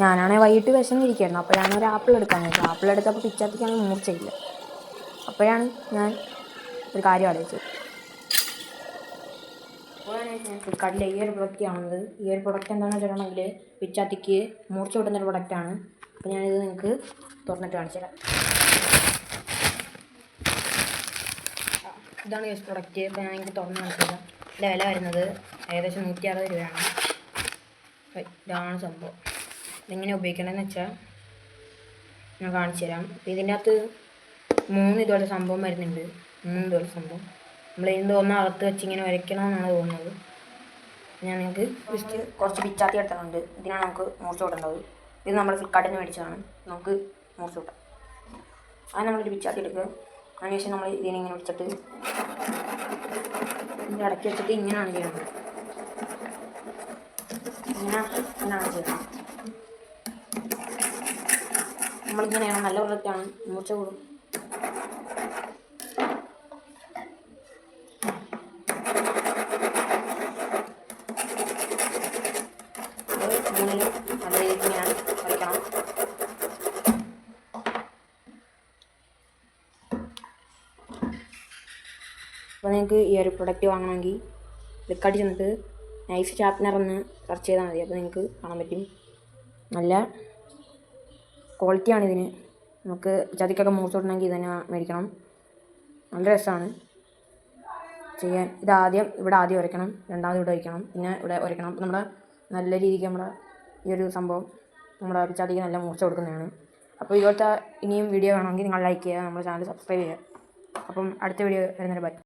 ഞാനാണെങ്കിൽ വൈകിട്ട് വിശന്നിരിക്കുകയായിരുന്നു അപ്പോഴാണ് ഒരു ആപ്പിൾ എടുക്കാൻ നോക്കിയത് ആപ്പിൾ എടുത്തപ്പോൾ പിച്ചാത്തിക്കാണെങ്കിൽ മൂർച്ചയില്ല. അപ്പോഴാണ് ഞാൻ ഒരു കാര്യം ആലോചിച്ചത്. അപ്പോഴാണ് ഞാൻ ഈ ഒരു പ്രൊഡക്റ്റ് കാണുന്നത്. ഈ ഒരു പ്രൊഡക്റ്റ് എന്താണെന്ന് വെച്ചിട്ടുണ്ടെങ്കിൽ പിച്ചാത്തിക്ക് മൂർച്ച കിട്ടുന്ന ഒരു പ്രൊഡക്റ്റാണ് അപ്പോൾ ഞാനിത് നിങ്ങൾക്ക് തുറന്നിട്ട് കാണിച്ചു തരാം. ഇതാണ് ഈ പ്രൊഡക്റ്റ് ഇപ്പോൾ ഞാൻ എനിക്ക് തുറന്ന് കാണിച്ചത് ഇതിന്റെ വില വരുന്നത് ഏകദേശം നൂറ്റി അറുപത് രൂപയാണ് ഇതാണ് സംഭവം. ഇതെങ്ങനെ ഉപയോഗിക്കണമെന്ന് വെച്ചാൽ ഞാൻ കാണിച്ചു തരാം ഇതിന്റെ അകത്ത് മൂന്ന് ഇതുപോലെ സംഭവം വരുന്നുണ്ട്. മൂന്ന് ഇതുപോലെ സംഭവം. നമ്മൾ ഇതിന്റെ ഒന്ന് അകത്ത് വെച്ച് ഇങ്ങനെ വരയ്ക്കണമെന്നാണ് തോന്നുന്നത്. ഞാൻ നിങ്ങൾക്ക് ജസ്റ്റ് കുറച്ച് പിച്ചാത്തി എടുത്തിട്ടുണ്ട്. ഇതിനാണ് നമുക്ക് മൂർച്ച കൂട്ടേണ്ടത്. ഇത് നമ്മൾ ഫ്ലിപ്കാർട്ടിൽ നിന്ന് മേടിച്ചതാണ്. നമുക്ക് മൂർച്ച കൂട്ടാം. അത് നമ്മളൊരു പിച്ചാത്തി എടുക്കുക. അതിനുശേഷം നമ്മൾ ഇതിനെ ഇങ്ങനെ വെച്ചിട്ട് ഇതിന്റെ ഇടയ്ക്ക് വെച്ചിട്ട് ഇങ്ങനെയാണ് ചെയ്യുന്നത് ഇങ്ങനെ ഇങ്ങനെയാണ് ചെയ്യുന്നത് നമ്മളിങ്ങനെയാണ് നല്ല പ്രൊഡക്റ്റാണ് മൂർച്ച കൂടും. അപ്പോൾ നിങ്ങൾക്ക് ഈ ഒരു പ്രൊഡക്റ്റ് വാങ്ങണമെങ്കിൽ ഫ്ലിപ്കാർട്ടിൽ ചെന്നിട്ട് നൈഫ് ഷാർപ്പ്നർ എന്ന് സെർച്ച് ചെയ്താൽ മതി. അപ്പോൾ നിങ്ങൾക്ക് കാണാൻ പറ്റും. നല്ല ക്വാളിറ്റിയാണ് ഇതിന്. നമുക്ക് ചതിക്കൊക്കെ മൂർച്ചോട്ടണമെങ്കിൽ ഇത് തന്നെ മേടിക്കണം. നല്ല രസമാണ്. ചെയ്യാൻ ഇതാദ്യം ഇവിടെ ആദ്യം ഉരയ്ക്കണം രണ്ടാമത് ഇവിടെ വയ്ക്കണം പിന്നെ ഇവിടെ ഉരയ്ക്കണം നമ്മുടെ നല്ല രീതിക്ക് നമ്മുടെ ഈ ഒരു സംഭവം നമ്മുടെ ചതിക്ക് നല്ല മൂർച്ച കൊടുക്കുന്നതാണ്. അപ്പോൾ ഇതുപോലത്തെ ഇനിയും വീഡിയോ വേണമെങ്കിൽ നിങ്ങൾ ലൈക്ക് ചെയ്യുക നമ്മുടെ ചാനൽ സബ്സ്ക്രൈബ് ചെയ്യുക. അപ്പം അടുത്ത വീഡിയോ വരുന്നൊരു ബൈ